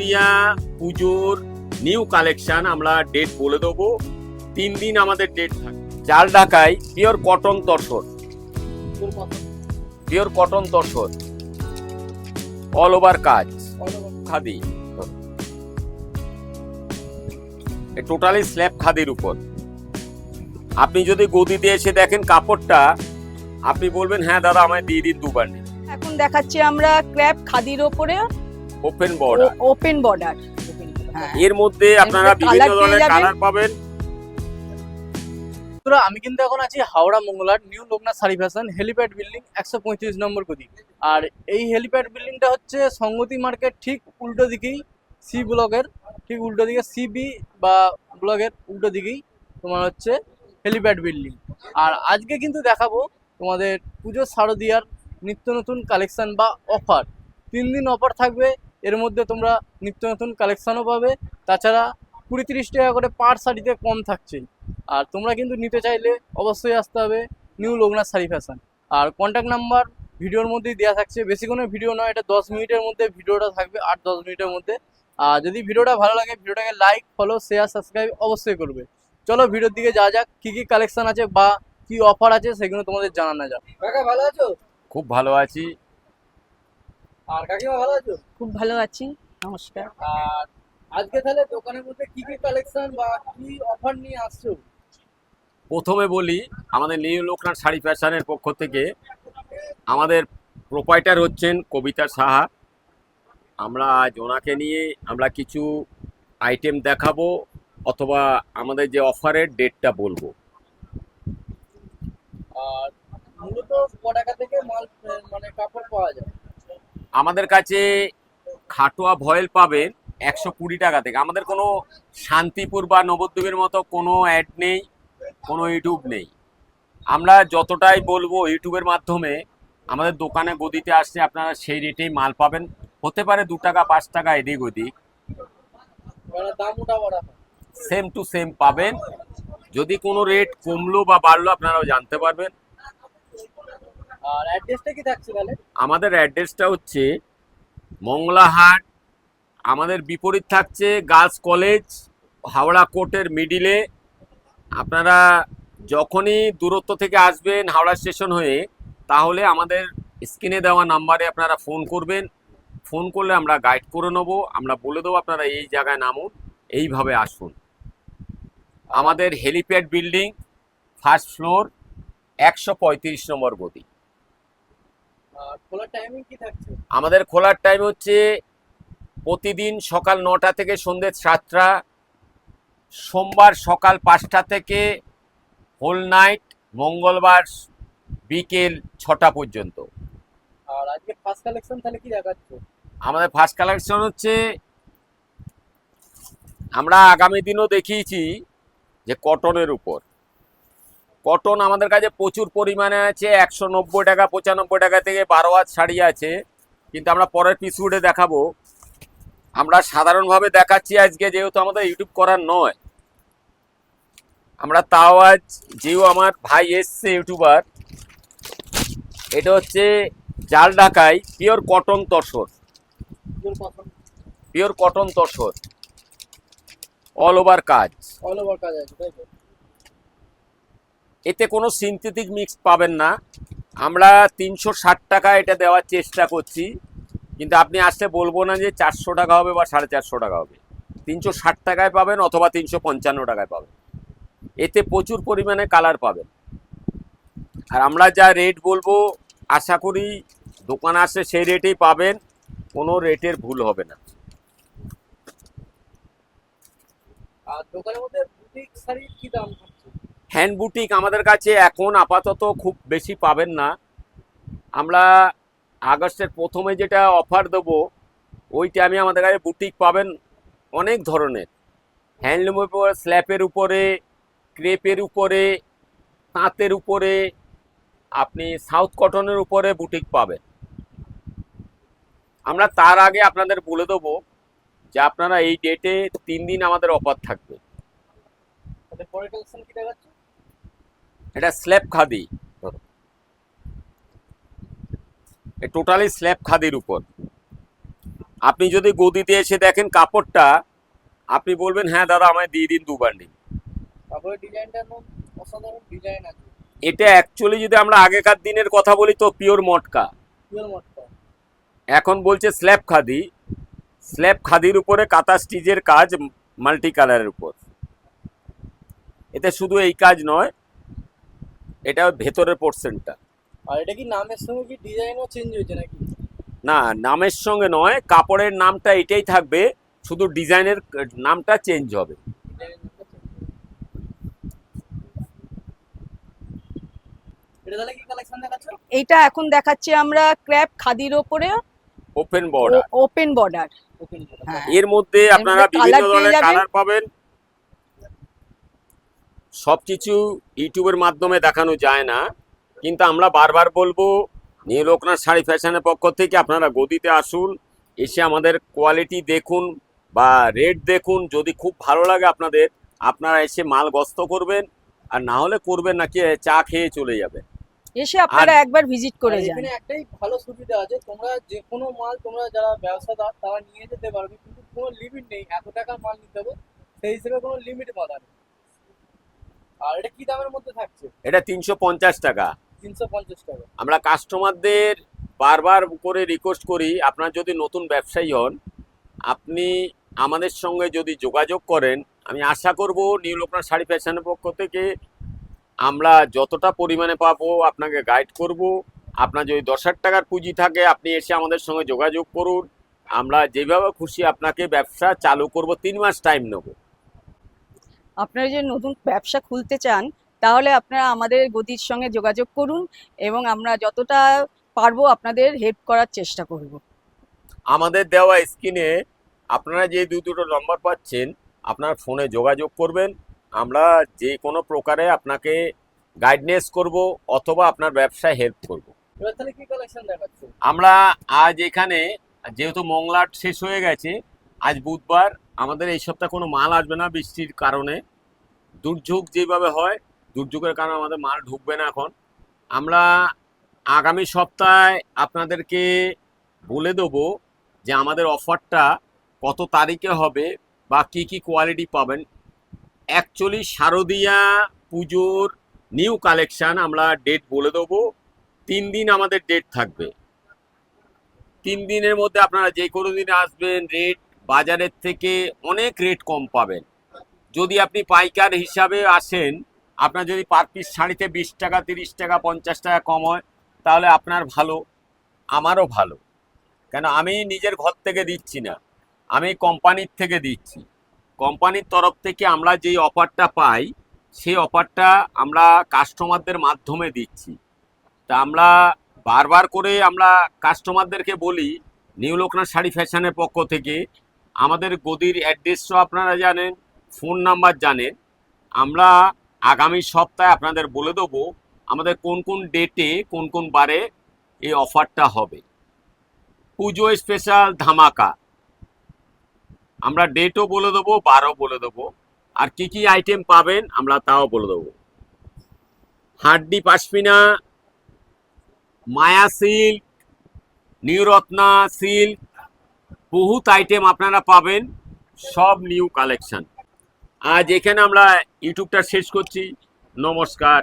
শারদিয়া পুজোর new collection আমরা date বলে দেবো। তিন দিন আমাদের ডেট থাকে চাল ঢাকায় pure cotton tussar pure cotton tussar all over কাজ। খাদি। টোটালি স্ল্যাব খাদির উপর। আপনি যদি গদিতে এসে দেখেন কাপড়টা আপনি বলবেন হ্যাঁ দাদা আমায় দিয়ে দিন দুবার এখন দেখাচ্ছি আমরা ক্র্যাপ খাদির ওপরে। ওপেন বর্ডার ওপেন বর্ডার এর মধ্যে আপনারা বিভিন্ন ধরনের কালার পাবেন। বন্ধুরা আমি কিন্তু এখন আছি হাওড়া মঙ্গলার নিউ লোকনাথ সারি ফ্যাশন হেলিপ্যাড বিল্ডিং একশো পঁয়ত্রিশ নম্বর গদি। আর এই হেলিপ্যাড বিল্ডিংটা হচ্ছে সংগতি মার্কেট ঠিক উল্টো দিকেই সি ব্লকের ঠিক উল্টো দিকে সিবি বা ব্লকের উল্টো দিকেই তোমার হচ্ছে হেলিপ্যাড বিল্ডিং আর আজকে কিন্তু দেখাবো তোমাদের পুজো শারদিয়ার নিত্য নতুন কালেকশন বা অফার তিন দিন অফার থাকবে এর মধ্যে তোমরা নিত্য নতুন কালেকশানও পাবে। তাছাড়া কুড়ি তিরিশ টাকা করে পার শাড়িতে কম থাকছেই আর তোমরা কিন্তু নিতে চাইলে অবশ্যই আসতে হবে নিউ লোকনাথ শাড়ি ফ্যাশন আর কন্ট্যাক্ট নাম্বার ভিডিওর মধ্যেই দেওয়া থাকছে। বেশি কোনো ভিডিও নয় এটা দশ মিনিটের মধ্যে ভিডিওটা থাকবে আট দশ মিনিটের মধ্যে। আর যদি ভিডিওটা ভালো লাগে ভিডিওটাকে লাইক ফলো শেয়ার সাবস্ক্রাইব অবশ্যই করবে। চলো ভিডিওর দিকে যা যাক কী কী কালেকশান আছে বা কি অফার আছে সেগুলো তোমাদের জানানো যাক। কাকা ভালো আছো? খুব ভালো আছি। আর কাকিমা ভালো আছো? খুব ভালো আছি নমস্কার। আর আজকে তাহলে দোকানের মধ্যে কি কি কালেকশন বা কি অফার নিয়ে আসছো? প্রথমে বলি আমাদের নিউ লোকনাথ শাড়ি ফ্যাশনের পক্ষ থেকে আমাদের প্রোপাইটার হচ্ছেন কবিতা সাহা। আমরা আজ ওনাকে নিয়ে আমরা কিছু আইটেম দেখাবো অথবা আমাদের যে অফারের ডেটটা বলব। আর মূলত থেকে মাল মানে কাপড় পাওয়া যায়? আমাদের কাছে খাটোয়া ভয়েল পাবেন একশো কুড়ি টাকা থেকে। আমাদের কোনো শান্তিপুর বা নবদ্বীপের মতো কোনো অ্যাড নেই কোনো ইউটিউব নেই। আমরা যতটাই বলব ইউটিউবের মাধ্যমে আমাদের দোকানে গদিতে আসছে আপনারা সেই রেটেই মাল পাবেন। হতে পারে দু টাকা পাঁচ টাকা এদিক ওদিক। সেম টু সেম পাবেন। যদি কোনো রেট কমলো বা বাড়লো আপনারাও জানতে পারবেন। আর অ্যাড্রেসটা কি থাকছে তাহলে? আমাদের অ্যাড্রেসটা হচ্ছে মংলাহাট, আমাদের বিপরীত থাকছে গার্লস কলেজ, হাওড়া কোর্টের মিডিলে। আপনারা যখনই দূরত্ব থেকে আসবেন হাওড়া স্টেশন হয়ে, তাহলে আমাদের স্ক্রিনে দেওয়া নাম্বারে আপনারা ফোন করবেন। ফোন করলে আমরা গাইড করে নেব। আমরা বলে দেবো আপনারা এই জায়গায় নামুন, এইভাবে আসুন। আমাদের হেলিপ্যাড বিল্ডিং, ফার্স্ট ফ্লোর, একশো পঁয়ত্রিশ নম্বর গতি আর খোলার টাইমিং কি থাকছে আমাদের খোলার টাইম হচ্ছে প্রতিদিন সকাল নটা থেকে সন্ধ্যে সাতটা সোমবার সকাল পাঁচটা থেকে হোল নাইট মঙ্গলবার বিকেল ছটা পর্যন্ত। আর আজকে ফার্স্ট কালেকশন তাহলে কি দেখাচ্ছে? আমাদের ফার্স্ট কালেকশন হচ্ছে আমরা আগামী দিনও দেখিয়েছি যে কটনের উপর। কটন আমাদের কাছে প্রচুর পরিমাণে আছে একশো নব্বই টাকা পঁচানব্বই টাকা থেকে বারো হাত শাড়ি আছে। কিন্তু আমরা পরের পিসুডে দেখাবো। আমরা সাধারণভাবে দেখাচ্ছি আজকে যেহেতু আমাদের ইউটিউব করার নয়। আমরা তাও আজ যেও আমার ভাই এসছে ইউটিউবার এটা হচ্ছে জাল ঢাকায় pure cotton tussar. Pure cotton tussar. All over কাজ। অল ওভার কাজ আছে এতে কোনো সিনথেটিক মিক্স পাবেন না। আমরা তিনশো ষাট টাকা এটা দেওয়ার চেষ্টা করছি। কিন্তু আপনি আসতে বলব না যে চারশো টাকা হবে বা সাড়ে চারশো টাকা হবে। তিনশো ষাট টাকায় পাবেন অথবা তিনশো পঞ্চান্ন টাকায় পাবেন। এতে প্রচুর পরিমাণে কালার পাবেন। আর আমরা যা রেট বলব, আশা করি দোকান আসলে সেই রেটেই পাবেন। কোনো রেটের ভুল হবে না। দোকানের মধ্যে হ্যান্ড বুটিক আমাদের কাছে এখন আপাতত খুব বেশি পাবেন না। আমরা আগস্টের প্রথমে যেটা অফার দেবো ওই টাইমে আমাদের কাছে বুটিক পাবেন অনেক ধরনের। হ্যান্ডলুমের উপর, স্ল্যাপের উপরে, ক্রেপের উপরে, তাঁতের উপরে, আপনি সাউথ কটনের উপরে বুটিক পাবেন। আমরা তার আগে আপনাদের বলে দেবো যে আপনারা এই ডেটে তিন দিন আমাদের অফার থাকবে। কালেকশন কি দেখাচ্ছে এটা স্ল্যাব খাদি। টোটালি স্ল্যাব খাদির উপর। আপনি যদি গদিতে এসে দেখেন কাপড়টা আপনি বলবেন হ্যাঁ দাদা আমায় দিয়ে দিন দু বান্ডিল এটা অ্যাকচুয়ালি যদি আমরা আগেকার দিনের কথা বলি তো পিওর মটকা। পিওর মটকা। এখন বলছে স্ল্যাব খাদি। স্ল্যাব খাদির উপরে কাতা স্টিচের কাজ মাল্টি কালারের উপর। এতে শুধু এই কাজ নয় এটা ভেতরের পোর্শনটা আর এটা কি নামের সঙ্গে কি ডিজাইনও চেঞ্জ হয়েছে নাকি? না নামের সঙ্গে নয় কাপড়ের নামটা এটাই থাকবে শুধু ডিজাইনের নামটা চেঞ্জ হবে। এটা তাহলে কি কালেকশন দেখাচ্ছ? এইটা এখন দেখাচ্ছি আমরা ক্র্যাপ খাদির ওপরে। ওপেন বর্ডার ওপেন বর্ডার এর মধ্যে আপনারা বিভিন্ন ধরনের কালার পাবেন। সবকিছু ইউটিউবের মাধ্যমে দেখানো যায় না। কিন্তু আমরা বারবার বলব নিউ লোকনাথ শাড়ি ফ্যাশনের পক্ষ থেকে আপনারা গদিতে আসুন এসে আমাদের কোয়ালিটি দেখুন বা রেট দেখুন। যদি খুব ভালো লাগে আপনাদের আপনারা এসে মাল গস্ত করবেন আর না হলে করবেন না কি চা খেয়ে চলে যাবে এসে আপনারা একবার ভিজিট করে যান। এখানে একটাই ভালো সুবিধা আছে তোমরা যে কোনো মাল তোমরা যারা ব্যবসাদার তারা নিয়ে যেতে পারবে কিন্তু কোনো লিমিট নেই এত টাকা মাল নিতে হবে সেই হিসেবে কোনো লিমিট বাঁধা নেই। আর এটা কি দামের মধ্যে থাকছে? এটা তিনশো পঞ্চাশ টাকা। তিনশো পঞ্চাশ টাকা। আমরা কাস্টমারদের বারবার করে রিকোয়েস্ট করি আপনার যদি নতুন ব্যবসায়ী হন আপনি আমাদের সঙ্গে যদি যোগাযোগ করেন আমি আশা করব নিউ লোকনাথ শাড়ি ফ্যাশনের পক্ষ থেকে আমরা যতটা পরিমাণে পাবো আপনাকে গাইড করব। আপনার যদি দশ হাজার টাকার পুঁজি থাকে আপনি এসে আমাদের সঙ্গে যোগাযোগ করুন। আমরা যেভাবে খুশি আপনাকে ব্যবসা চালু করব তিন মাস টাইম নেব। আপনারা যে নতুন ব্যবসা খুলতে চান তাহলে আপনারা আমাদের গতির সঙ্গে যোগাযোগ করুন এবং আমরা যতটা পারব আপনাদের হেল্প করার চেষ্টা করব। আমাদের দেওয়া স্ক্রিনে আপনারা যে দু দুটো নম্বর পাচ্ছেন আপনার ফোনে যোগাযোগ করবেন। আমরা যে কোনো প্রকারে আপনাকে গাইডনেস করব অথবা আপনার ব্যবসায় হেল্প করব। এবার তাহলে কি কালেকশন দেখাচ্ছে? আমরা আজ এখানে যেহেতু মংলাট শেষ হয়ে গেছে আজ বুধবার আমাদের এই সপ্তাহে কোনো মাল আসবে না বৃষ্টির কারণে। দুর্যোগ যেভাবে হয়, দুর্যোগের কারণে আমাদের মাল ঢুকবে না এখন। আমরা আগামী সপ্তাহে আপনাদেরকে বলে দেবো যে আমাদের অফারটা কত তারিখে হবে বা কি কি কোয়ালিটি পাবেন। অ্যাকচুয়ালি শারদীয়া পুজোর নিউ কালেকশন আমরা ডেট বলে দেবো। তিন দিন আমাদের ডেট থাকবে। তিন দিনের মধ্যে আপনারা যে কোনো দিন আসবেন, রেট বাজারের থেকে অনেক রেট কম পাবেন। যদি আপনি পাইকার হিসাবে আসেন, আপনার যদি পার পিস শাড়িতে বিশ টাকা, তিরিশ টাকা, পঞ্চাশ টাকা কম হয়, তাহলে আপনার ভালো, আমারও ভালো। কেন, আমি নিজের ঘর থেকে দিচ্ছি না, আমি কোম্পানির থেকে দিচ্ছি। কোম্পানির তরফ থেকে আমরা যেই অফারটা পাই, সেই অফারটা আমরা কাস্টমারদের মাধ্যমে দিচ্ছি। তা আমরা বারবার করে আমরা কাস্টমারদেরকে বলি, নিউ লোকনাথ শাড়ি ফ্যাশনের পক্ষ থেকে, আমাদের গদির অ্যাড্রেসও আপনারা জানেন ফোন নাম্বার জানেন আমরা আগামী সপ্তাহে আপনাদের বলে দেবো আমাদের কোন কোন ডেটে কোন কোন বারে এই অফারটা হবে। পুজো স্পেশাল ধামাকা, আমরা ডেটও বলে দেবো, বারও বলে দেবো, আর কি কি আইটেম পাবেন আমরা তাও বলে দেবো। হাড্ডি পাশমিনা মায়া সিল্ক নিউরত্না সিল্ক বহুত আইটেম আপনারা পাবেন, সব নিউ কালেকশন আজ এখানে আমরা ইউটিউবটা শেষ করছি। নমস্কার।